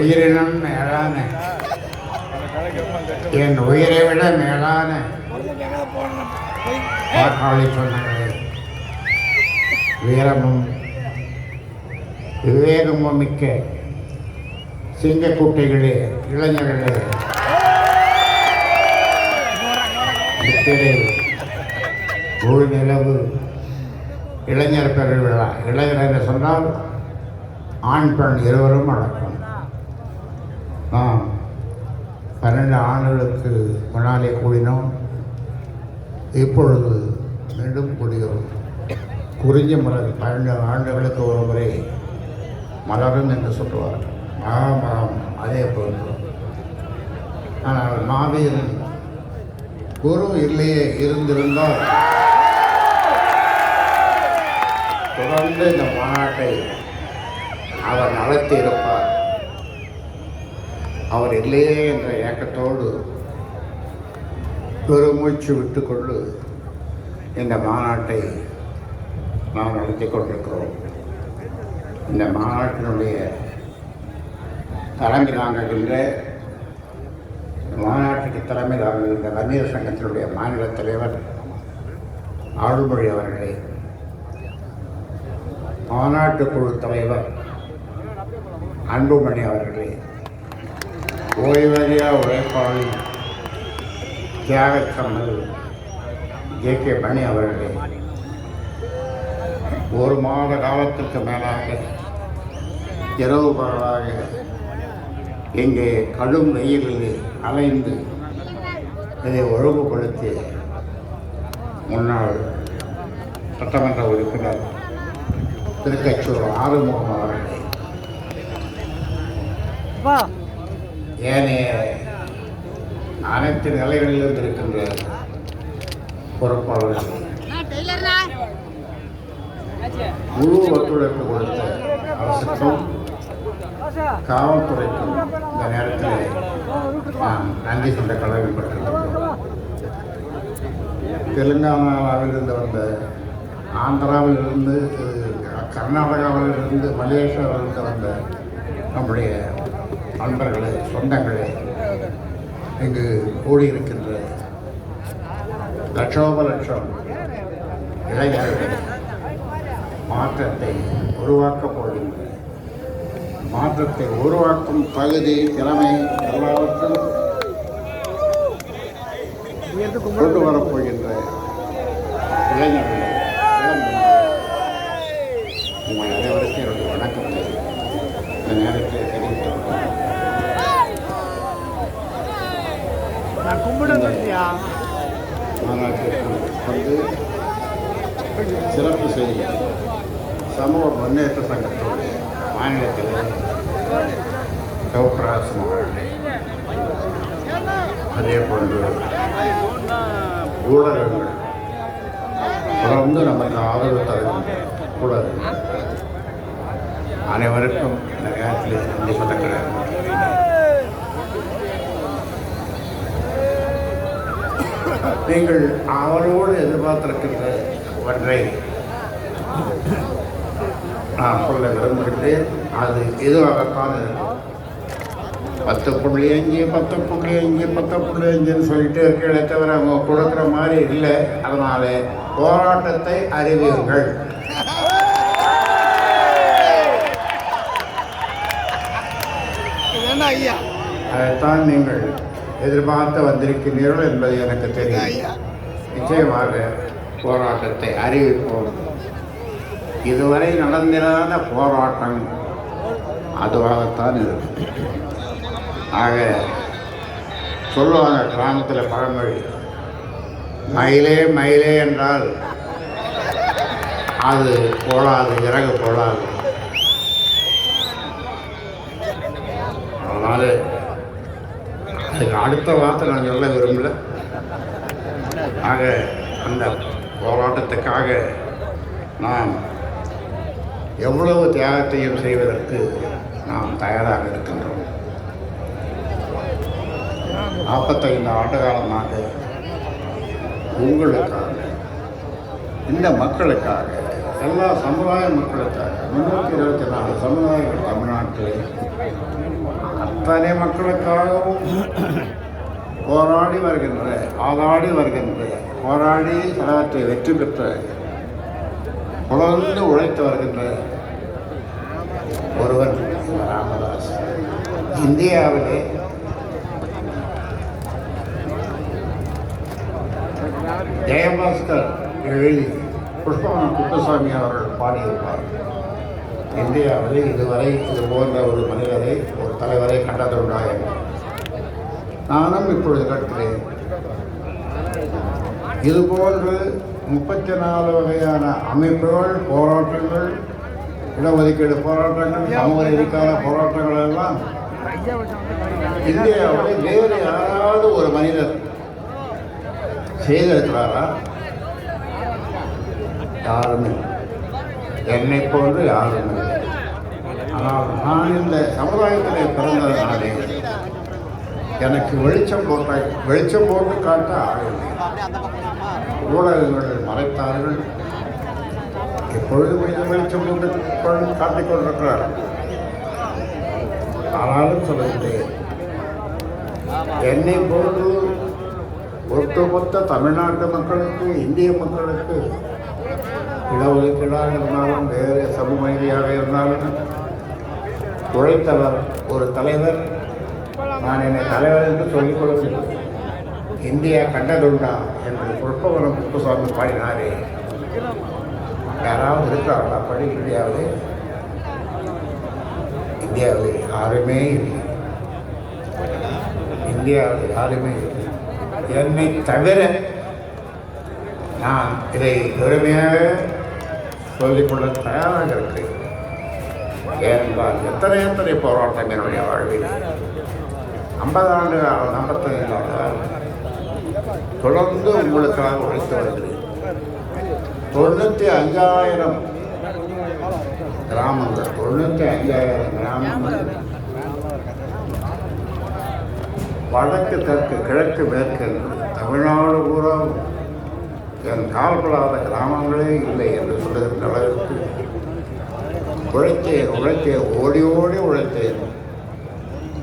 உயிரினும் மேலான. என் உயிரை விட மேலான. பாட்டாளி சொன்னங்களே வீரமும் விவேகமும் மிக்க சிங்கக்குட்டைகளே இளைஞர்களே. முத்திரை முழு நிலவு இளைஞர் பெருவிழா இளைஞர் என்று சொன்னால் ஆண் பெண் இருவரும் அடக்கம். பன்னெண்டு ஆண்டுகளுக்கு முன்னாலே கூடினோம். இப்பொழுது மீண்டும் கூடுகிறோம் குறிஞ்சி மலர் பன்னெண்டு ஆண்டுகளுக்கு ஒரு முறை மலரும் என்று சொல்லுவார் மகாமரம் அதே போன்று. ஆனால் மாவீரன் குரு இல்லையே இருந்திருந்தால் தொடர்ந்து இந்த மாநாட்டை அவர் நடத்தியிருப்பார். அவர் இல்லையே என்ற ஏக்கத்தோடு பெருமூச்சு விட்டுக்கொண்டு இந்த மாநாட்டை நாம் நடத்தி கொண்டிருக்கிறோம். இந்த மாநாட்டினுடைய தலைமை தாங்குகின்ற மாநாட்டுக்கு தலைமை தாங்குகின்ற வன்னியர் சங்கத்தினுடைய மாநில தலைவர் ஆளுமொழி அவர்களே மாநாட்டு குழு தலைவர் அன்புமணி அவர்களே ஓய்வறியா உழைப்பாளி தியாகச்சம்மல் ஜே கே பணி அவர்களே ஒரு மாத காலத்திற்கு மேலாக இரவு பகலாக இங்கே கடும் வெயிலில் அலைந்து இதை ஒழுங்குபடுத்திய முன்னாள் சட்டமன்ற உறுப்பினர் திருக்கச்சூர் ஆறுமுகம் அவர்களே. ஏனைய அனைத்து நிலைகளிலும் இருக்கின்ற பொறுப்பாளர்கள். முழு ஒத்துழைப்பு கொடுத்த அரசுக்கும் காவல்துறைக்கும் இந்த நேரத்தில் நாம் நன்றி சொல்ல கடமைப்பட்டிருக்கிறோம் தெலுங்கானாவிலிருந்து வந்த ஆந்திராவிலிருந்து கர்நாடகாவிலிருந்து மலேசியாவிலிருந்து வந்த நம்முடைய நண்பர்களே சொந்தங்களே இங்கு கூடியிருக்கின்ற லட்சோப லட்சம் இளைஞர்கள் மாற்றத்தை உருவாக்கப் போகின்ற மாற்றத்தை உருவாக்கும் தகுதி திறமை எல்லாவற்றும் கொண்டு வரப்போகின்ற இளைஞர்கள் உங்கள் அனைவருக்கும் என்னுடைய வணக்கத்தை இந்த நேரத்தில் மாநாட்டிற்கு வந்து சிறப்பு செய்தி. சமூக முன்னேற்ற சங்கத்தோடு மாநிலத்தில் கௌப்ராசம் அவர்களே அதே போன்று ஊடகங்கள். தொடர்ந்து நமக்கு ஆதரவு தருகின்ற ஊடகங்கள் அனைவருக்கும் இந்த நேரத்தில் நன்றி சொல்லுகிறேன் நீங்கள் அவரோடு எதிர்பார்த்திருக்கின்ற ஒன்றை நான் சொல்ல விரும்புகின்றேன் அது இதுவாகத்தான் இருக்கும் பத்து புள்ளி அஞ்சு பத்து புள்ளி அஞ்சு பத்து புள்ளி அஞ்சுன்னு சொல்லிட்டு இருக்கிறத தவிர அவங்க கொடுக்குற மாதிரி இல்லை அதனால போராட்டத்தை அறிவியுங்கள் அதைத்தான் நீங்கள் எதிர்பார்த்து வந்திருக்கிறீர்கள் என்பது எனக்கு தெரியும். நிச்சயமாக போராட்டத்தை அறிவிப்போம். இதுவரை நடந்திராத போராட்டம் அதுவாகத்தான் இருக்கும் ஆக சொல்லுவாங்க கிராமத்தில் பழமொழி மயிலே மயிலே என்றால் அது போடாது இறகு போடாது அதனால அதுக்கு அடுத்த வார்த்தை நான் சொல்ல விரும்பல. ஆக அந்த போராட்டத்துக்காக நாம் எவ்வளவு தியாகத்தையும் செய்வதற்கு நாம் தயாராக இருக்கின்றோம். நாற்பத்தைந்து ஆண்டு காலமாக உங்களுக்காக இந்த மக்களுக்காக எல்லா சமுதாய மக்களுக்காக முன்னூற்றி இருபத்தி நாலு சமுதாயங்கள் தமிழ்நாட்டில் அத்தனை மக்களுக்காகவும் போராடி வருகின்ற ஆதாடி வருகின்ற போராடி கலாற்றை வெற்றி பெற்ற தொடர்ந்து உழைத்து வருகின்ற ஒருவர் ராமதாஸ். இந்தியாவிலே ஜெயபாஸ்கர் எழுதி புஷ்பவன குப்புசாமி அவர்கள் பாடியிருப்பார். இந்தியாவில் இதுவரை இது போன்ற ஒரு மனிதரை ஒரு தலைவரை கண்டதுண்டா என்று நானும் இப்பொழுது கேட்கிறேன் இதுபோன்று முப்பத்தி நாலு வகையான அமைப்புகள் போராட்டங்கள் இடஒதுக்கீடு போராட்டங்கள் சமூக நீதிக்கான போராட்டங்கள் எல்லாம் இந்தியாவில் வேறு யாராவது ஒரு மனிதர் செய்திருக்கிறாரா? யாருமே. என்னை போன்று யாரும் ஆனால் நான் இந்த சமுதாயத்தில் பிறந்ததுனாலே எனக்கு வெளிச்சம் போட்ட வெளிச்சம் போட்டு காட்ட ஆகவில்லை ஊடகங்கள் மறைத்தார்கள். எப்பொழுது கொஞ்சம் வெளிச்சம் போட்டு கொண்டு- காட்டிக் கொண்டிருக்கிறார்கள் ஆனாலும் சொல்லுகிறேன் என்னை போன்று ஒட்டுமொத்த தமிழ்நாட்டு மக்களுக்கு இந்திய மக்களுக்கு இடஒதுக்கீடாக இருந்தாலும் வேறு சமூக நீதியாக இருந்தாலும் உழைத்தவர் ஒரு தலைவர். நான் என்னை தலைவர் என்று சொல்லிக் கொள்ளவில்லை இந்தியா கண்டதுண்டா என்று புஷ்பவனம் குப்புசாமி பாடினாரே. யாராவது இருக்கிறார்களா? படி இந்தியாவில் இந்தியாவில் யாருமே இல்லை. இந்தியாவில் யாருமே இல்லை. என்னை தவிர நான் இதை பெருமையாக சொல்லிக்கொள்ள தயாராக இருக்கிறேன் ஏனென்றால் எத்தனை எத்தனை போராட்டம் என்னுடைய வாழ்வில். ஐம்பது ஆண்டு காலம் ஐம்பத்தைந்து ஆண்டு தொடர்ந்து உங்களுக்காக உழைத்து வருகிறேன். தொண்ணூற்றி அஞ்சாயிரம் கிராமங்கள் தொண்ணூற்றி அஞ்சாயிரம் கிராமங்கள். வடக்கு தெற்கு கிழக்கு மேற்கு தமிழ்நாடு பூரா என் கால்படாத கிராமங்களே இல்லை என்று சொல்லுகின்ற அளவிற்கு உழைத்தேன் உழைத்தேன் ஓடி ஓடி உழைத்தேன்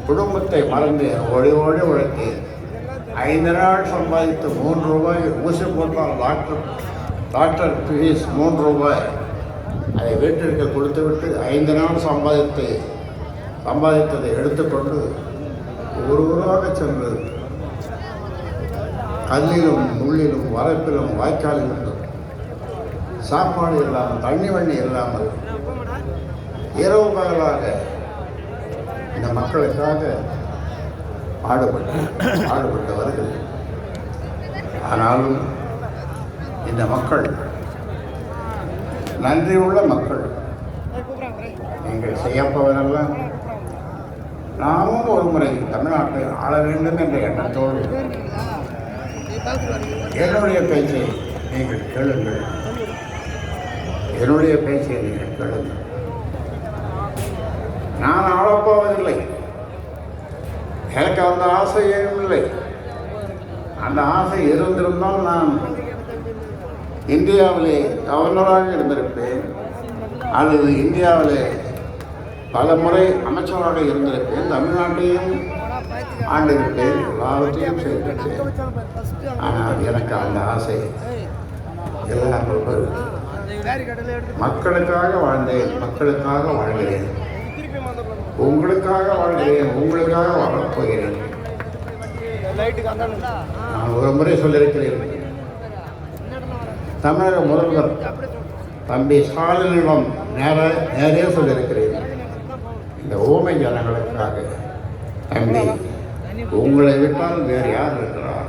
குடும்பத்தை மறந்தேன் ஓடி ஓடி உழைத்தேன் ஐந்து நாள் சம்பாதித்து மூன்று ரூபாய் ஊசி போட்டால் டாக்டர் டாக்டர் ஃபீஸ் மூன்று ரூபாய். அதை வீட்டிற்கு கொடுத்துவிட்டு ஐந்து நாள் சம்பாதித்து சம்பாதித்ததை எடுத்துக்கொண்டு ஒரு ஊராக சென்று கல்லிலும் முள்ளிலும் வரப்பிலும் வாய்க்காலிலும் சாப்பாடு இல்லாமல் தண்ணி வண்ணி இல்லாமல் இரவு பகலாக இந்த மக்களுக்காக பாடுபட்டு பாடுபட்டவர்கள் வருகிறது ஆனாலும் இந்த மக்கள் நன்றியுள்ள மக்கள் நீங்கள் செய்யப்போவதெல்லாம் நாமும் ஒரு முறை தமிழ்நாட்டை ஆள வேண்டும் என்ற எண்ணத்தோடு என்னுடைய பேச்சை நீங்கள் கேளுங்கள். என்னுடைய பேச்சை நீங்கள் கேளுங்கள். நான் ஆளப்போவதில்லை. எனக்கு அந்த ஆசை ஏதும் இல்லை. அந்த ஆசை இருந்திருந்தால் நான் இந்தியாவிலே கவர்னராக இருந்திருப்பேன். அல்லது இந்தியாவிலே பல முறை அமைச்சராக இருந்திருப்பேன். தமிழ்நாட்டையும் ஆண்டிருப்பேன். எல்லாவற்றையும் செய்திருப்பேன் ஆனால் எனக்கு அந்த ஆசை. எல்லாம் மக்களுக்காக வாழ்ந்தேன் மக்களுக்காக வாழ்கிறேன். உங்களுக்காக வாழ்கிறேன் உங்களுக்காக வாழப்போகிறேன் நான் ஒரு முறை சொல்லியிருக்கிறேன். தமிழக முதல்வர் தம்பி ஸ்டாலினிடம் நேர நேரே சொல்லியிருக்கிறேன். இந்த ஓமை ஜனங்களுக்காக தம்பி உங்களை விட்டால் வேறு யார் இருக்கிறார்?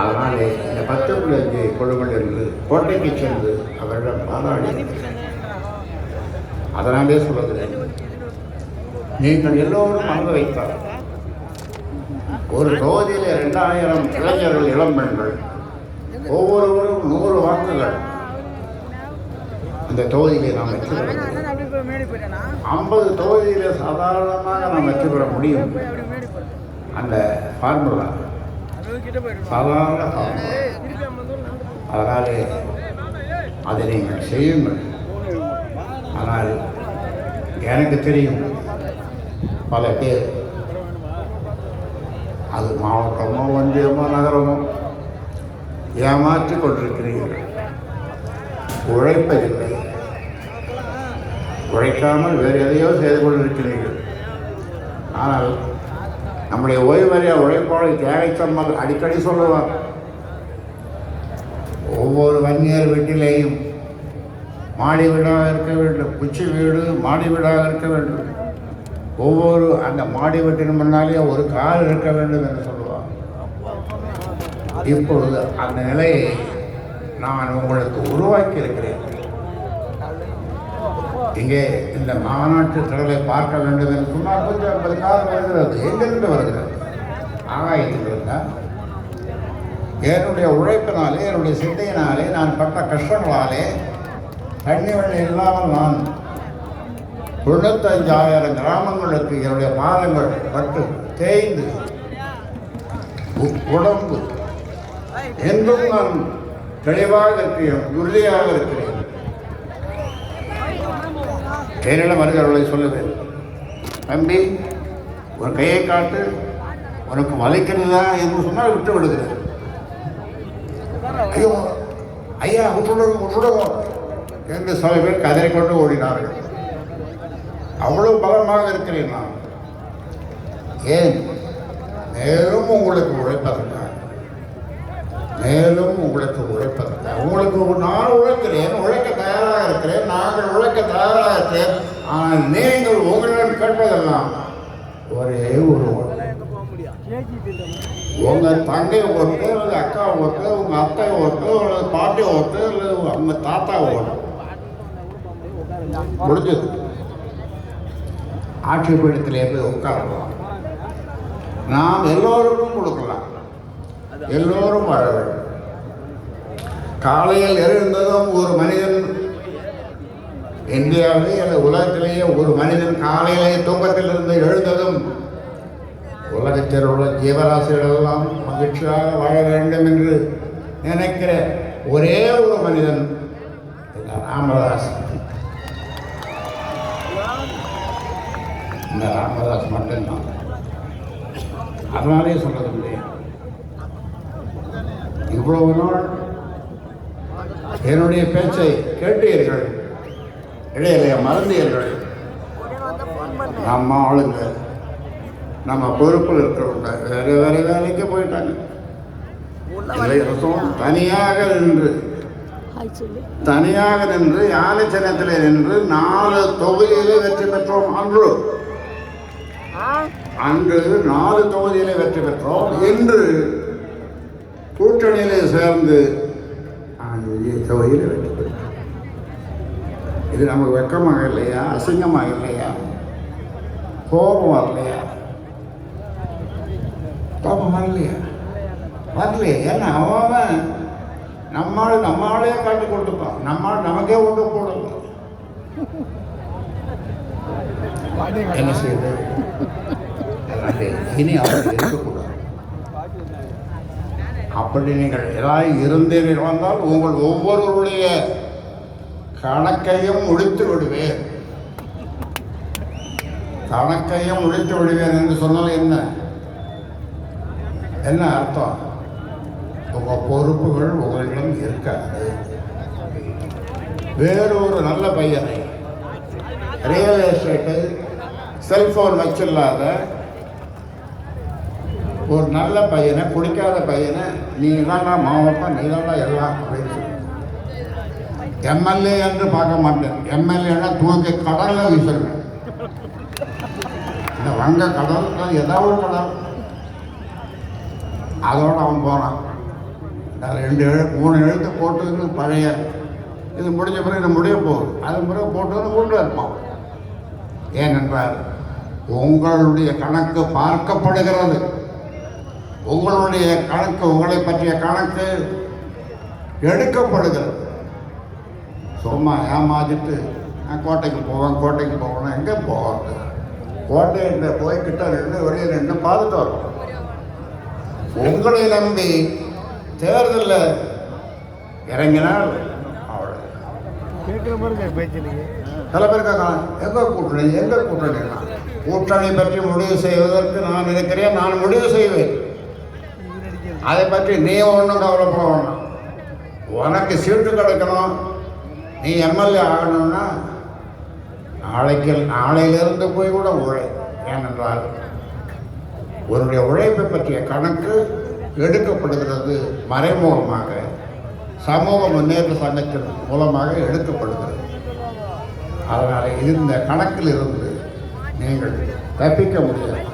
அதனாலே இந்த பத்து பிள்ளைக்கு கொள்ளுங்கள் என்று கோட்டைக்கு சென்று அவரிடம் பாராடி அதனாலே சொல்லுகிறேன் நீங்கள் எல்லோரும் அங்கு வைத்தார் ஒரு தொகுதியில் இரண்டாயிரம் இளைஞர்கள் இளம்பெண்கள் ஒவ்வொருவரும் நூறு வாக்குகள். அந்த தொகுதியை நாம் வெற்றி பெற ஐம்பது தொகுதியில் சாதாரணமாக நாம் வெற்றி பெற முடியும். அந்த ஃபார்முலா சாதாரண அதனாலே அதை நீங்கள் செய்யுங்கள். ஆனால் எனக்கு தெரியும் பல பேர் அது மாவட்டமோ ஒன்றியமோ நகரமோ ஏமாற்றிக் கொண்டிருக்கிறீர்கள். உழைப்பதில்லை. உழைக்காமல் வேறு எதையோ செய்து கொண்டிருக்கிறீர்கள். ஆனால் நம்முடைய ஓய்வறிய உழைப்பாளர் தியாகச்சம்மல் அடிக்கடி சொல்லுவார் ஒவ்வொரு வன்னியர் வீட்டிலேயும் மாடி வீடாக இருக்க வேண்டும் குச்சி வீடு மாடி வீடாக இருக்க வேண்டும். ஒவ்வொரு அந்த மாடி வீட்டின் முன்னாலே ஒரு கார் இருக்க வேண்டும் என்று சொல்லுவார். இப்பொழுது அந்த நிலையை நான் உங்களுக்கு உருவாக்கி இருக்கிறேன் இங்கே இந்த மாநாட்டு தொடரை பார்க்க வேண்டும் என்று சும்மா கொஞ்சம் ஐம்பது கார் வருகிறது. எங்கிருந்து வருகிறது? ஆகாயத்தில் இருந்தால் என்னுடைய உழைப்பினாலே என்னுடைய சிந்தையினாலே நான் பட்ட கஷ்டங்களாலே தண்ணி வழி இல்லாமல் நான் தொண்ணூத்தஞ்சாயிரம் கிராமங்களுக்கு என்னுடைய பாதங்கள் பட்டு தேய்ந்து உடம்பு என்றும் நான் தெளிவாக இருக்கிறேன் உறுதியாக இருக்கிறேன். என்னிடம் வருகிறவர்களை சொல்லுவேன் தம்பி ஒரு கையை காட்டு உனக்கு வலிக்கிறதா என்று சொன்னால் விட்டு விடுகிறேன் ஐயோ ஐயா விட்டுடுங்க விட்டுடுங்க என்று சில பேர் கதறிக்கொண்டு ஓடினார்கள். அவ்வளவு பலமாக இருக்கிறேன் நான் ஏன்? மேலும் உங்களுக்கு உழைப்பதற்காக மேலும் உங்களுக்கு உழைப்பதற்காக உங்களுக்கு நான் உழைக்கிறேன் உழைக்க இருக்கிறேன் நாங்கள் உழைக்க தயாராக இருக்கிறேன். ஆனால் நீங்கள் உங்களிடம் கேட்பதெல்லாம் ஒரே ஒரு உங்க தங்கை ஒருத்தர் அல்லது அக்கா ஒருத்தர் உங்க அத்தை ஒருத்தர் அல்லது பாட்டி ஒருத்தர் அல்லது உங்க தாத்தா ஓட்டு முடிஞ்சது. ஆட்சி பீடத்திலே போய் உட்காரலாம் நாம் எல்லோருக்கும் கொடுக்கலாம். எல்லோரும் வாழ வேண்டும். காலையில் எழுந்ததும் ஒரு மனிதன் இந்தியாவிலே அல்லது உலகத்திலேயே ஒரு மனிதன் காலையிலே தூக்கத்திலிருந்து எழுந்ததும் உலகத்தில் உள்ள ஜீவராசிகளெல்லாம் மகிழ்ச்சியாக வாழ வேண்டும் என்று நினைக்கிற ஒரே ஒரு மனிதன் ராமதாஸ். இந்த ராமதாஸ் மட்டும்தான். அதனாலே சொல்றது முடியும் இவ்வளவு நாள் என்னுடைய பேச்சை கேட்டீர்கள். இடையிலைய மறந்தீர்கள் நம்ம ஆளுங்க நம்ம பொறுப்பில் இருக்கிறவங்க வேறு வேறு வேலைக்கு போயிட்டாங்க. தனியாக நின்று தனியாக நின்று யானை சின்னத்தில் நின்று நாலு தொகுதியிலே வெற்றி பெற்றோம். அன்று அன்று நாலு தொகுதியிலே வெற்றி பெற்றோம். இன்று கூட்டணியிலே சேர்ந்து அஞ்சு தொகுதியிலே வெற்றி இது நமக்கு வெக்கமாக இல்லையா? அசிங்கமாக இல்லையா? கோபம் வரலையா கோபம் வரலையா வரலையா. ஏன்னா அவன் நம்மால் நம்மாலே காட்டி கொடுத்துப்பான். நம்மால் நமக்கே ஒன்று போடல என்ன செய்யுது? இனி அப்படி இருக்கக்கூடாது. அப்படி நீங்கள் எல்லாம் இருந்தீர்கள் வந்தால் உங்கள் ஒவ்வொருவருடைய கணக்கையும் முடித்து விடுவேன். கணக்கையும் முடித்து விடுவேன் என்று சொன்னால் என்ன? என்ன அர்த்தம்? உங்கள் பொறுப்புகள் உங்களிடம் இருக்காது. வேறொரு நல்ல பையனை. ரியல் எஸ்டேட்டு செல்போன் வச்சில்லாத ஒரு நல்ல பையனை பிடிக்காத பையனை நீ தான்டா மாவட்டம் நீ தான்டா எல்லாம் அப்படின்னு சொல்லி எம்எல்ஏ என்று பார்க்க மாட்டேன். எம்எல்ஏனா தூக்கி கடலில் வீசுறேன். இந்த வங்க கடல் ஏதாவது ஒரு கடல். அதோடு அவன் போனான் நான் ரெண்டு எழு மூணு எழுத்து போட்டு பழைய. இது முடிஞ்ச பிறகு இது முடிய போகுது. அது பிறகு போட்டு வந்து கொண்டு இருப்பான் ஏனென்றால் உங்களுடைய கணக்கு பார்க்கப்படுகிறது. உங்களுடைய கணக்கு உங்களை பற்றிய கணக்கு எடுக்கப்படுகிறது. சும்மா ஏமாத்திட்டு நான் கோட்டைக்கு போவேன் கோட்டைக்கு போவேன் எங்கே போவாங்க கோட்டையிட்ட போய் கிட்ட நின்று வெளியே நின்று பார்த்துட்டு வரோம் உங்களை நம்பி தேர்தலில் இறங்கினால் நீங்க சில பேர் கேட்கலாம் எங்க கூட்டணி எங்க கூட்டணி? கூட்டணி பற்றி முடிவு செய்வதற்கு நான் இருக்கிறேன் நான் முடிவு செய்வேன். அதை பற்றி நீ ஒன்றும் கவலைப்பட வேண்டாம் உனக்கு சீட்டு கிடைக்கணும். நீ எம்எல்ஏ ஆகணும்னா நாளைக்கு நாளையிலிருந்து போய் கூட உழை. ஏனென்றால் உன்னுடைய உழைப்பை பற்றிய கணக்கு எடுக்கப்படுகிறது மறைமுகமாக. சமூக முன்னேற்ற சங்கத்தின் மூலமாக எடுக்கப்படுகிறது. அதனால் இந்த கணக்கில் இருந்து நீங்கள் தப்பிக்க முடியாது.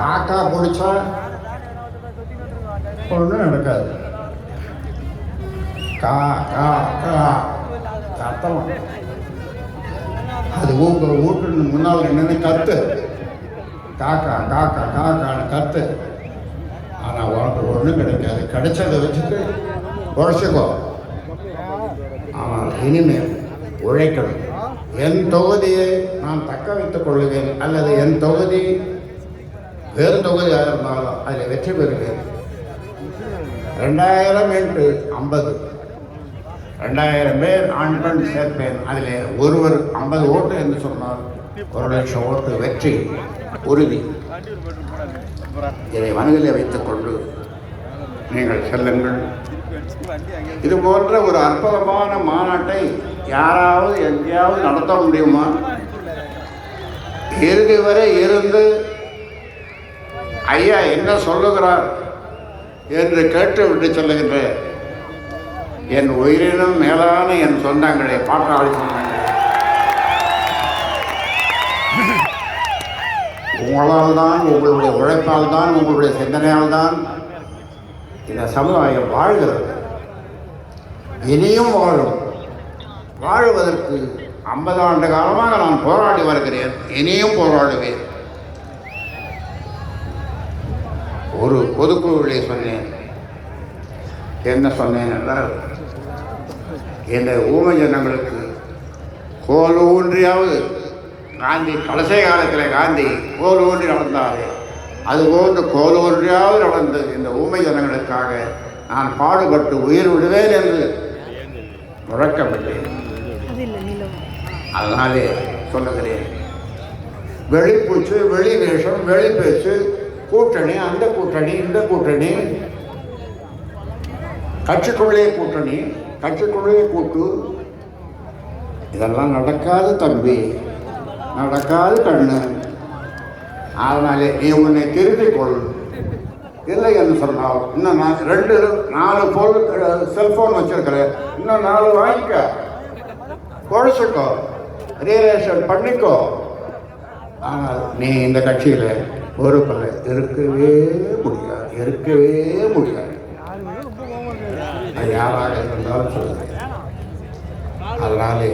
காக்கா பிடிச்சா ஒன்றும் நடக்காது. கா கா கா. கத்தலாம் அது உங்க வீட்டு முன்னால் நின்று கத்து. காக்கா காக்கா காக்கான்னு கத்து. ஆனால் உனக்கு ஒன்றும் கிடைக்காது. கிடைச்சதை வச்சுட்டு உழைச்சிக்கோ. ஆனால் இனிமேல் உழைக்கணும். என் தொகுதியை நான் தக்க வைத்துக் கொள்ளுவேன். அல்லது என் தொகுதி வேறு தொகுதியாக இருந்தாலும் அதில் வெற்றி பெறுவேன். ரெண்டாயிரம் இன்ட்டு ஐம்பது. ரெண்டாயிரம் பேர் ஆண் பெண் சேர்ப்பேன். அதில் ஒருவர் ஐம்பது ஓட்டு என்று சொன்னால் ஒரு லட்சம் ஓட்டு வெற்றி உறுதி. இதை மனதிலே வைத்துக்கொண்டு நீங்கள் செல்லுங்கள். இது போன்ற ஒரு அற்புதமான மாநாட்டை யாராவது எங்கேயாவது நடத்த முடியுமா? இறுதி வரை இருந்து ஐயா என்ன சொல்லுகிறார் என்று கேட்டு விட்டு சொல்லுகின்ற என் உயிரினும் மேலான என் சொந்தங்களை பாட்டாளி. சொந்தங்களே உங்களால் தான் உங்களுடைய உழைப்பால் தான் உங்களுடைய சிந்தனையால் தான் இந்த சமுதாயம் வாழ்கிறது. இனியும் வாழும். வாழுவதற்கு ஐம்பது ஆண்டு காலமாக நான் போராடி வருகிறேன். இனியும் போராடுவேன். ஒரு பொதுக்குழுவிலே சொன்னேன். என்ன சொன்னேன் என்றால் இந்த ஊமை ஜனங்களுக்கு கோல் ஊன்றியாவது காந்தி கடைசி காலத்தில் காந்தி கோல் ஊன்றி நடந்தாரே. அதுபோன்று கோல் ஊன்றியாவது நடந்து இந்த ஊமை ஜனங்களுக்காக நான் பாடுபட்டு உயிர் விடுவேன் என்று நீளம் அதனாலே சொல்லுகிறேன். வெளிப்பூச்சு வெளி வேஷம் வெளி பேச்சு கூட்டணி அந்த கூட்டணி இந்த கூட்டணி கட்சிக்குள்ளே கூட்டணி கட்சிக்குள்ளே கூட்டு. இதெல்லாம் நடக்காது தம்பி. நடக்காது கண்ணு. அதனாலே நீ உன்னை திருத்திக் கொள். இல்லை என்று சொன்னால் இன்னும் நான் ரெண்டு நாலு போல் செல்ஃபோன் வச்சிருக்கிறேன். இன்னும் நாலு வாங்கிக்க. குழைச்சிக்கோ ரியலேஷன் பண்ணிக்கோ. ஆனால் நீ இந்த கட்சியில் பொறுப்பில் இருக்கவே முடியாது. இருக்கவே முடியாது யாரு வேணும் ரொம்ப கோவம் இருக்காரு அது யாராக இருந்தாலும் சொல்லுங்கள் அதனாலே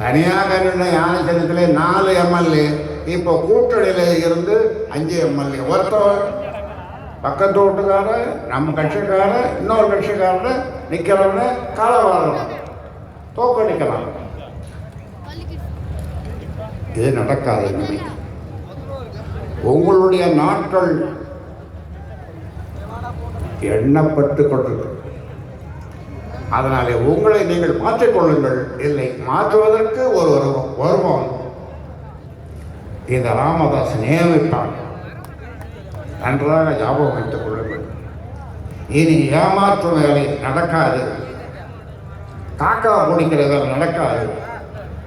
தனியாக நின்ற யானைச்சனத்தில் நாலு எம்எல்ஏ இப்போ கூட்டணியில் இருந்து அஞ்சு எம்எல்ஏ. ஒருத்தர் பக்கத்து வீட்டுக்காரன் நம்ம கட்சிக்காரன் இன்னொரு கட்சிக்காரன் நிற்கிறவன காலவாரலாம் தோக்கடிக்கலாம் இது நடக்காது இனிமே. உங்களுடைய நாட்கள் எண்ணப்பட்டு கொண்டிருக்கு. அதனாலே உங்களை நீங்கள் மாற்றிக்கொள்ளுங்கள் இல்லை மாற்றுவதற்கு ஒரு வருவம் வருவோம் இந்த ராமதாஸ் நியமிப்பான் நன்றாக ஞாபகம் வைத்துக் கொள்ளுங்கள். இனி ஏமாற்றும் வேலை நடக்காது. காக்கா பிடிக்கிற நடக்காது.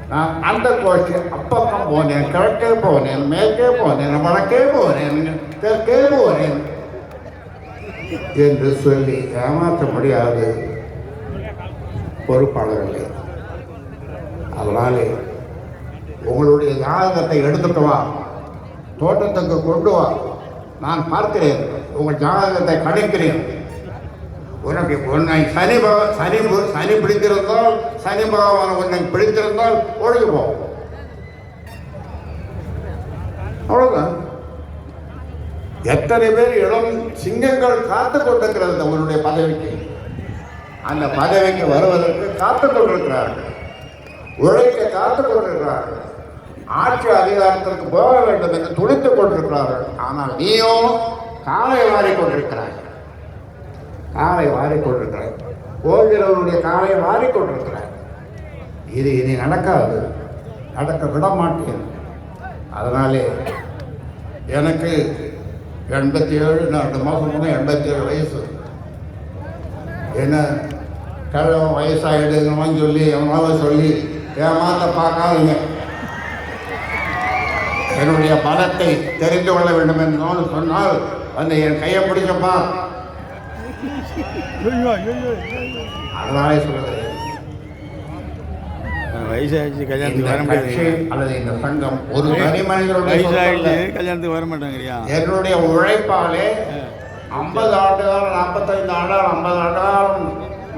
நான் அந்த கோஷ்டி அப்பக்கம் போனேன் கிழக்கே போனேன் மேற்கே போனேன் வடக்கே போனேன் தெற்கே போனேன். என்று சொல்லி ஏமாற்ற முடியாது. பொறுப்பாளர்களே. அதனாலே உங்களுடைய ஜாதகத்தை எடுத்துட்டு வா. தோட்டத்துக்கு கொண்டு வா. நான் பார்க்கிறேன். உங்கள் ஜாதகத்தை கணிக்கிறேன். உனக்கு உன்னை சனி பக சனி சனி பிடித்திருந்தால் சனி பகவான் உன்னை பிடித்திருந்தால் ஒழுங்கு போ அவ்வளோதான் எத்தனை பேர் இளம் சிங்கங்கள் காத்து கொண்டிருக்கிறது உன்னுடைய பதவிக்கு? அந்த பதவிக்கு வருவதற்கு காத்து கொண்டிருக்கிறார்கள். உழைக்க காத்து கொண்டிருக்கிறார்கள். ஆட்சி அதிகாரத்திற்கு போக வேண்டும் என்று துடித்துக் கொண்டிருக்கிறார்கள். ஆனால் நீயோ காலை வாரிக் கொண்டிருக்கிறாய் காலை வாரிக் கொண்டிருக்கிறாய் ஓய்கிறவனுடைய காலை வாரி கொண்டிருக்கிறாய் இது இனி நடக்காது. நடக்க விட மாட்டேன் அதனாலே எனக்கு எண்பத்தி ஏழு ரெண்டு மாதம் எண்பத்தி ஏழு வயசு. என்ன கிழவன் வயசாகிடுங்கன்னு சொல்லி எவனாவது சொல்லி ஏமாத்த பார்க்காதீங்க. என்னுடைய பலத்தை தெரிந்து கொள்ள வேண்டும் என்று சொன்னால் வந்து என் கையை பிடிச்சப்பா. அதனாலே சொல்லுகிறேன் வயசாகிடுச்சு கல்யாணத்துக்கு வர அல்லது இந்த சங்கம் ஒரு தனி மனிதனுடைய வயசாகிடுச்சு. கல்யாணத்துக்கு வர மாட்டேங்கிறியா? என்னுடைய உழைப்பாலே ஐம்பது ஆண்டு காலம் நாற்பத்தைந்து ஆண்டால் ஐம்பது ஆண்டு காலம்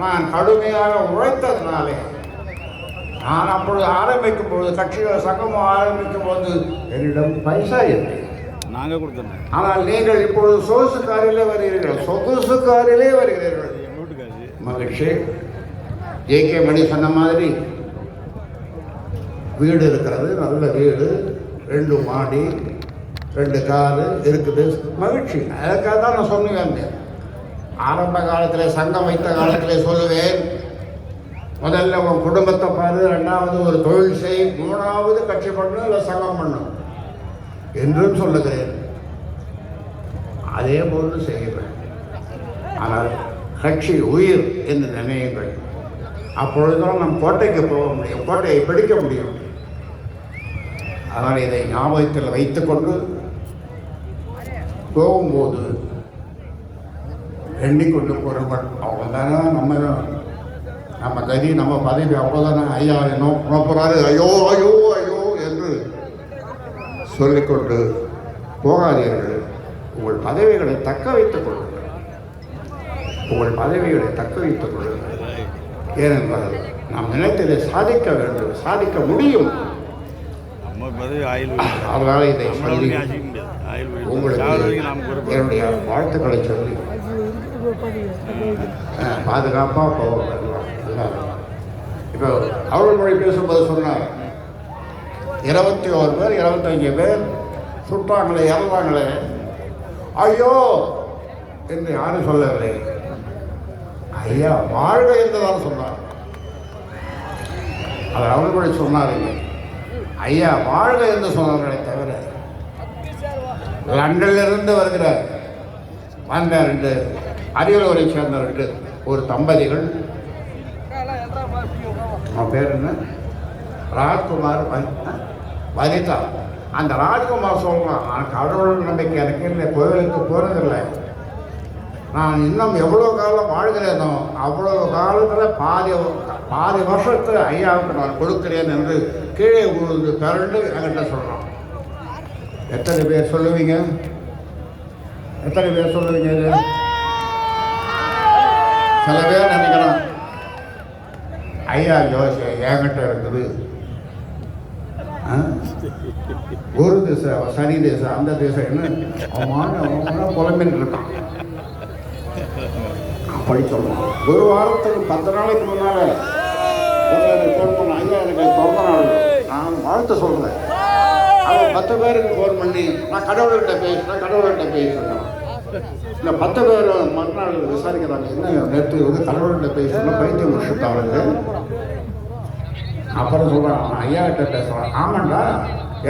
நான் கடுமையாக உழைத்ததுனாலே நான் அப்பொழுது ஆரம்பிக்கும் பொழுது கட்சிகள் சங்கமம் ஆரம்பிக்கும் போது என்னிடம் பைசா இல்லை. நாங்கள் கொடுத்துருந்தோம். ஆனால் நீங்கள் இப்பொழுது சொகுசு காரிலே வருகிறீர்கள். சொகுசு காரிலே வருகிறீர்கள் மகிழ்ச்சி ஜே கே மணி சொன்ன மாதிரி வீடு இருக்கிறது நல்ல வீடு ரெண்டு மாடி ரெண்டு காரு இருக்குது. மகிழ்ச்சி. அதுக்காக தான் நான் சொன்னேன். ஆரம்ப காலத்தில் சங்கம் வைத்த காலத்தில் சொல்லுவேன் முதல்ல உன் குடும்பத்தை பாரு ரெண்டாவது ஒரு தொழில் செய் மூணாவது கட்சி பண்ணணும் இல்லை சங்கம் பண்ணும் என்றும் சொல்லுகிறேன். அதே போன்று செய்கிறேன் ஆனால் கட்சி உயிர் என்று நினையுங்கள். அப்பொழுதுதான் நம் கோட்டைக்கு போக முடியும் கோட்டையை பிடிக்க முடியும். அதனால் இதை ஞாபகத்தில் வைத்துக்கொண்டு போகும்போது எண்ணிக்கொண்டு போகிறவர்கள் அவங்க தானே நம்ம நம்ம கதி நம்ம பதவி அவ்வளோதானே ஐயா என்ன போகிறாரு ஐயோ ஐயோ ஐயோ என்று சொல்லிக்கொண்டு போகாதீர்கள். உங்கள் பதவிகளை தக்க வைத்துக் கொள்ளுங்கள். உங்கள் பதவிகளை தக்க வைத்துக் கொள்ளுங்கள். ஏனென்றால் நாம் நினைத்ததை சாதிக்க வேண்டும். சாதிக்க முடியும். அதனால் இதை சொல்லி உங்களுக்கு என்னுடைய வாழ்த்துக்களை சொல்லி பாதுகாப்பாக பாதுகாப்பா போவோம். இப்போ அவள் மொழி பேசும்போது சொன்னார். இருபத்தி ஓரு பேர் இருபத்தஞ்சு பேர் சுட்டாங்களே இறந்தாங்களே. ஐயோ என்று யாரும் சொல்லவில்லை. ஐயா வாழ்க என்றுதான் சொன்னார். அது அவள் சொன்னாருங்க. ஐயா வாழ்க என்று சொன்னார்களே தவிர லண்டனிலிருந்து வருகிற வந்த ரெண்டு அரியலூரை சேர்ந்த ஒரு தம்பதிகள். அவன் பேர் என்ன? ராஜ்குமார் வனிதா. அந்த ராஜ்குமார் சொல்லலாம் நான் கடவுள் நம்பிக்கை எனக்கு இல்லை கோவிலுக்கு போகிறதில்லை நான் இன்னும் எவ்வளோ காலம் வாழ்கிறேனோ அவ்வளோ காலத்தில் பாதி பாதி வருஷத்து ஐயாவுக்கு நான் கொடுக்கிறேன் என்று கீழே விழுந்து திரண்டு என்கிட்ட சொல்கிறான் எத்தனை பேர் சொல்லுவீங்க? எத்தனை பேர் சொல்லுவீங்க சில பேர் நினைக்கிறான் ஐயா ஜோசி என்கிட்ட இருக்குது. ஆ? ஒரு திசை சனி திசை அந்த திசைன்னு அவமான அவமான புலம்பின்னு இருக்கான். அப்படி சொல்லுவான். ஒரு வாரத்துக்கு பத்து நாளைக்கு முன்னால ஃபோன் பண்ண ஐயா எனக்கு பிறந்த நாள் நான் வாழ்த்து சொல்றேன். அவன் பத்து பேருக்கு ஃபோன் பண்ணி நான் கடவுள்கிட்ட பேசுறேன் கடவுள்கிட்ட பேசுறேன். இந்த பத்து பேர் மறுநாள் விசாரிக்கிறாங்க. என்ன? நேற்று வந்து கடவுள்கிட்ட பேசுறேன் பைத்தியம் முடிச்சுட்டு அப்புறம் சொல்றான் ஐயா கிட்ட பேசுறான். ஆமாண்டா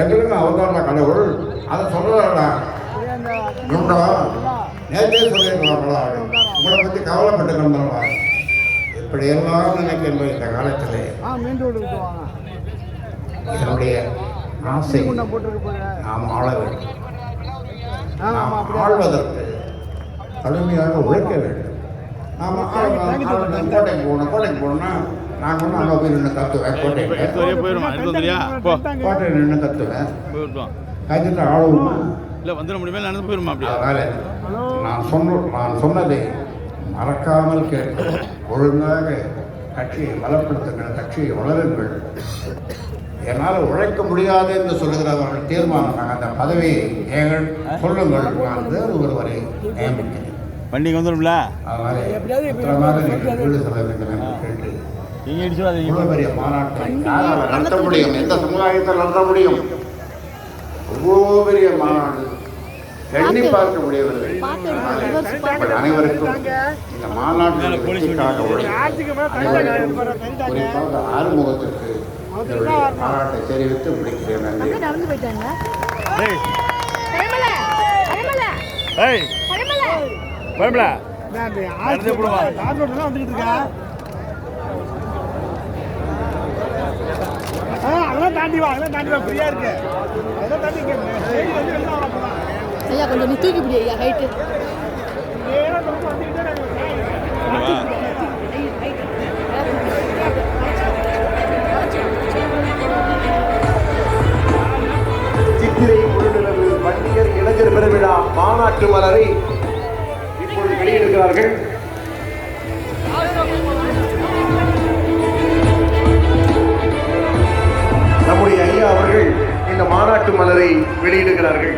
எங்களுக்கு அவர் கடவுள். அதை சொல்றாடா உண்டா நேற்றே சொல்லியிருக்கலாம்டா உங்களை பற்றி கவலைப்பட்டு கண்டா இப்படியெல்லாம் நினைக்கின்ற இந்த காலத்திலே என்னுடைய ஆசை நாம் ஆள வேண்டும். நாம் ஆள்வதற்கு கடுமையாக உழைக்க வேண்டும். நாம் கோட்டைக்கு போகணும் கோட்டைக்கு போகணும்னா நான் கொண்டு அங்கே போய் நின்று கத்துவேன் போ. கோட்டையில் நின்று கத்துவேன் கத்துட்டு ஆளுவோமா இல்லை வந்துட முடியுமா? நடந்து போயிடுமா அப்படியா? அதனால் நான் சொன்ன நான் சொன்னதை மறக்காமல் கேட்டு ஒழுங்காக கட்சியை பலப்படுத்துங்கள் கட்சியை வளருங்கள். என்னால் உழைக்க முடியாது என்று சொல்லுகிறவர்கள் தீர்மானம் நாங்கள் அந்த பதவியை நீங்கள் சொல்லுங்கள். நான் வேறு ஒருவரை நியமிக்கிறேன். வண்டிக்கு வந்துடும்ல நீங்கள் மாநாட்டை? யாரால் நடத்த முடியும்? எந்த சமுதாயத்தில் நடத்த முடியும்? அவ்வளோ பெரிய மாநாடு? எண்ணி பார்க்க முடியவில்லை. அனைவருக்கும் இந்த மாநாட்டில் வெற்றிக்காக குறிப்பாக ஆறுமுகத்திற்கு பாராட்டை தெரிவித்து முடிக்கிறேன். நன்றி. வரும்ல நடந்து போடுவா. அதெல்லாம் தாண்டி வா அதெல்லாம் தாண்டி வா ஃப்ரீயா இருக்கு. அதெல்லாம் தாண்டி ஐயா கொஞ்சம் நீ தூக்கி ஐயா ஹைட்டு சித்திரை முழுநிலவு வண்டியர் இளைஞர் பெருவிழா மாநாட்டு மலரை இருக்கிறார்கள் நம்முடைய ஐயா அவர்கள் இந்த மாநாட்டு மலரை வெளியிடுகிறார்கள்.